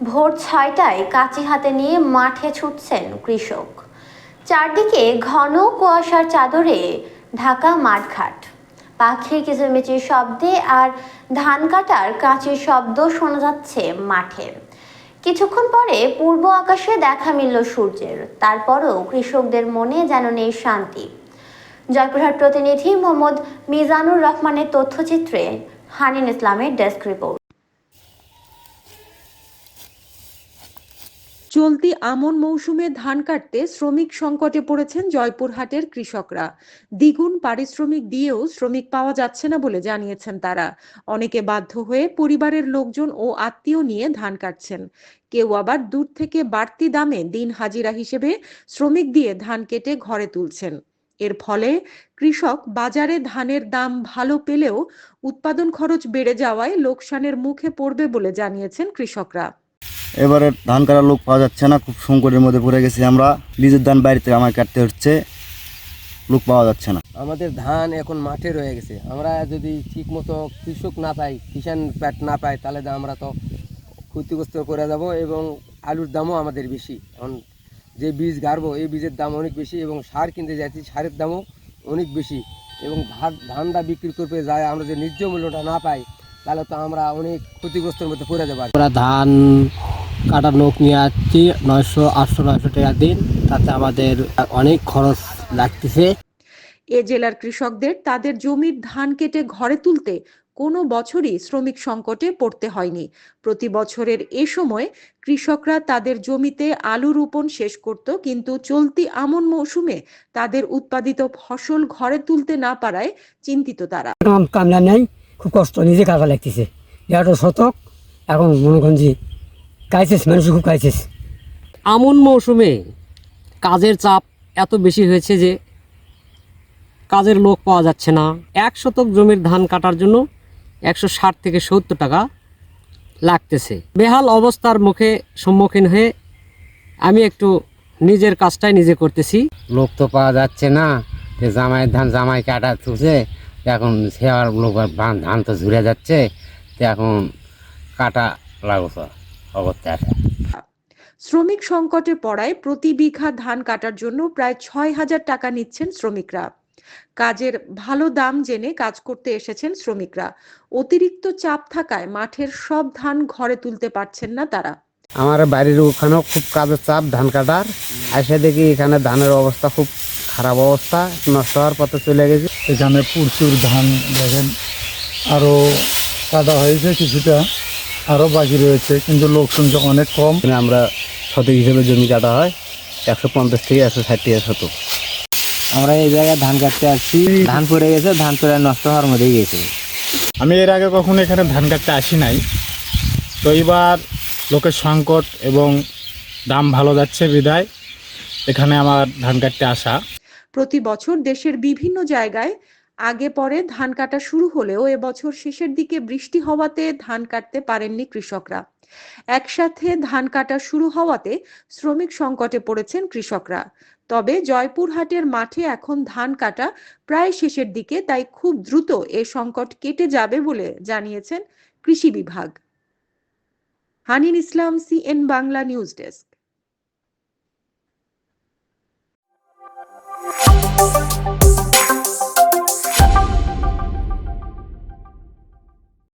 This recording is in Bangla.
ভোর ছয়টায় কাঁচি হাতে নিয়ে মাঠে ছুটছেন কৃষক। চারদিকে ঘন কুয়াশার চাদরে ঢাকা মাঠঘাট। পাখির কিচিরমিচির শব্দে আর ধান কাটার কাঁচির শব্দ শোনা যাচ্ছে মাঠে। কিছুক্ষণ পরে পূর্ব আকাশে দেখা মিলল সূর্যের, তারপরও কৃষকদের মনে যেন নেই শান্তি। জয়পুরহাট প্রতিনিধি মোহাম্মদ মিজানুর রহমানের তথ্যচিত্রে হানিন ইসলামের ডেস্ক রিপোর্ট। চলতি আমন মৌসুমে ধান কাটতে শ্রমিক সংকটে পড়েছেন জয়পুরহাটের কৃষকরা। দ্বিগুণ পারিশ্রমিক দিয়েও শ্রমিক পাওয়া যাচ্ছে না বলে জানিয়েছেন তারা। অনেকে বাধ্য হয়ে পরিবারের লোকজন ও আত্মীয় নিয়ে ধান কাটছেন। কেউ আবার দূর থেকে বাড়তি দামে দিন হাজিরা হিসেবে শ্রমিক দিয়ে ধান কেটে ঘরে তুলছেন। এর ফলে কৃষক বাজারে ধানের দাম ভালো পেলেও উৎপাদন খরচ বেড়ে যাওয়ায় লোকসানের মুখে পড়বে বলে জানিয়েছেন কৃষকরা। এবারে ধান কাটার লোক পাওয়া যাচ্ছে না খুব সংকটের মধ্যে পড়ে গেছি আমরা। নিজের ধান বাইরে থেকে আমায় কাটতে হচ্ছে লোক পাওয়া যাচ্ছে না। আমাদের ধান এখন মাঠে রয়ে গেছে। আমরা যদি ঠিক মতো কৃষক না পাই কিষান প্যাট না পাই তাহলে তো আমরা তো ক্ষতিগ্রস্ত করে যাব এবং আলুর দামও আমাদের বেশি। এখন যে বীজ গাড়বো এই বীজের দাম অনেক বেশি এবং সার কিনতে যাচ্ছি সারের দামও অনেক বেশি। এবং ধান ধানটা বিক্রি করতে যায় আমরা যে ন্যায্য মূল্যটা না পাই তাহলে তো আমরা অনেক ক্ষতিগ্রস্তের মধ্যে পড়ে যাব আমরা ধান কাটার লোক নিয়ে আসছি নয়শো আটশো নয়শো টাকা দিন। তাতে আমাদের অনেক খরচ লাগতেছে। এ জেলার কৃষকদের তাদের জমির ধান কেটে ঘরে তুলতে কোনো বছরই শ্রমিক সংকটে পড়তে হয়নি। প্রতি বছরের এ সময় কৃষকরা তাদের জমিতে আলু রোপণ শেষ করত কিন্তু চলতি আমন মৌসুমে তাদের উৎপাদিত ফসল ঘরে তুলতে না পারায় চিন্তিত তারা। কামলা নেই খুব কষ্ট নিজে কাটা লাগতেছে। দেড়শো শতক এখন মনে করেন যে কাইছিস মানুষ খুব কাইছিস আমন মৌসুমে কাজের চাপ এত বেশি হয়েছে যে কাজের লোক পাওয়া যাচ্ছে না। এক শতক জমির ধান কাটার জন্য একশো ষাট থেকে সত্তর টাকা লাগতেছে। বেহাল অবস্থার মুখে সম্মুখীন হয়ে আমি একটু নিজের কাজটাই নিজে করতেছি। লোক তো পাওয়া যাচ্ছে না যে জামাইয়ের ধান জামাই কাটা তুলছে এখন সে আর লোক ধান- তো ঝুরে যাচ্ছে তো এখন কাটা লাগতো অবস্থা শ্রমিক সংকটে পড়ায় প্রতি বিঘা ধান কাটার জন্য প্রায় ছয় হাজার টাকা নিচ্ছেন শ্রমিকরা। কাজের ভালো দাম জেনে কাজ করতে এসেছেন শ্রমিকরা। অতিরিক্ত চাপ থাকায় মাঠের সব ধান ঘরে তুলতে পারছেন না তারা। আমার বাড়ির ওখানেও খুব কাজের চাপ ধান কাটার। এসে দেখি এখানে ধানের অবস্থা খুব খারাপ অবস্থা নষ্ট হওয়ার পথে চলে গেছে। এখানে প্রচুর ধান দেখেন আরও কাটা হয়েছে কিছুটা। আরও বাকি রয়েছে কিন্তু লোক সংখ্যা অনেক কম। এখানে আমরা শতক হিসেবে জমি কাটা হয় একশো পঞ্চাশ থেকে একশো ষাট টাকা শতক। আমরা এই জায়গায় ধান কাটতে আসছি। ধান পড়ে গেছে ধান পড়ে নষ্ট হওয়ার মধ্যেই গেছে। আমি এর আগে কখনো এখানে ধান কাটতে আসি নাই। তো এবার লোকের সংকট এবং দাম ভালো যাচ্ছে বিদায় এখানে আমার ধান কাটতে আসা। প্রতি বছর দেশের বিভিন্ন জায়গায় আগে পরে ধান কাটা শুরু হলেও এবছর শেষের দিকে বৃষ্টি হওয়াতে ধান কাটতে পারেননি কৃষকরা। একসাথে ধান কাটা শুরু হওয়াতে শ্রমিক সংকটে পড়েছেন কৃষকরা। তবে জয়পুরহাটের মাঠে এখন ধান কাটা প্রায় শেষের দিকে, তাই খুব দ্রুত এ সংকট কেটে যাবে বলে জানিয়েছেন কৃষি বিভাগ। Hanin Islam, CN Bangla news desk.